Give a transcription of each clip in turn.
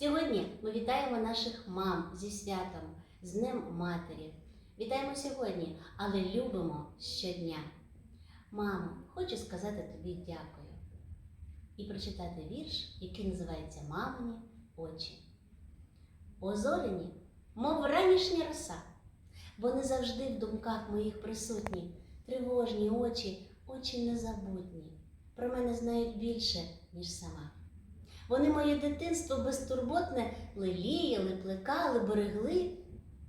Сьогодні ми вітаємо наших мам зі святом, з Днем Матері. Вітаємо сьогодні, але любимо щодня. Мамо, хочу сказати тобі дякую і прочитати вірш, який називається Мамині очі. Озорені, мов ранішня роса. Вони завжди в думках моїх присутні, тривожні очі, очі незабутні. Про мене знають більше, ніж сама. Вони моє дитинство безтурботне леліяли, плекали, берегли.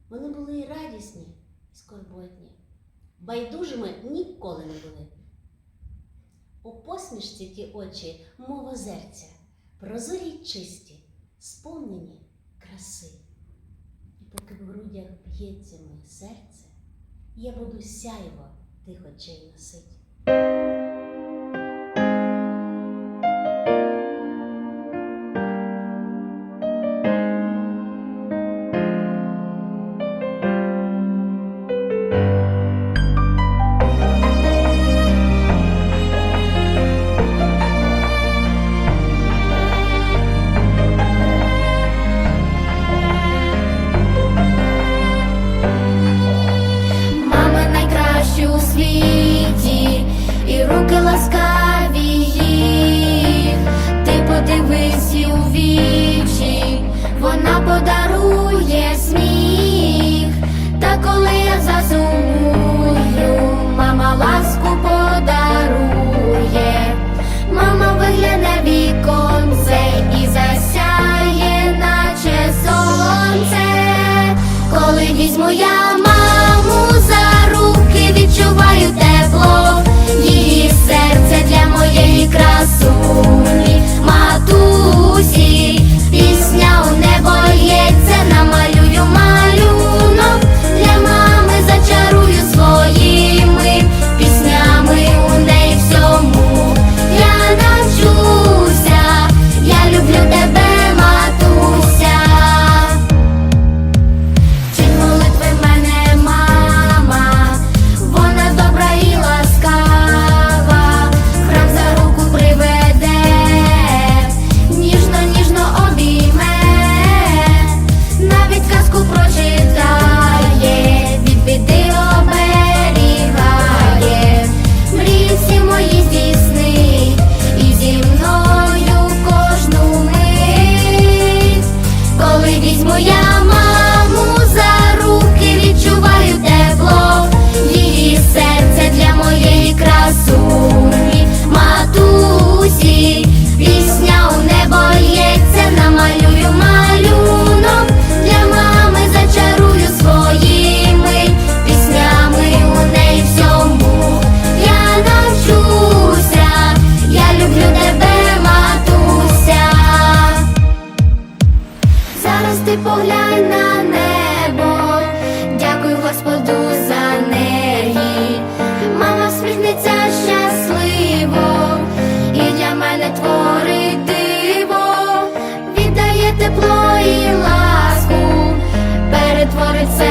Вони були і радісні, і скорботні. Байдужими ніколи не були. У посмішці ті очі, мов озерця, прозорі й чисті, сповнені краси. І поки в грудях б'ється моє серце, я буду сяйво тих очей носить. Візьму я маму за руки, відчуваю тепло, її серце для моєї красу. it's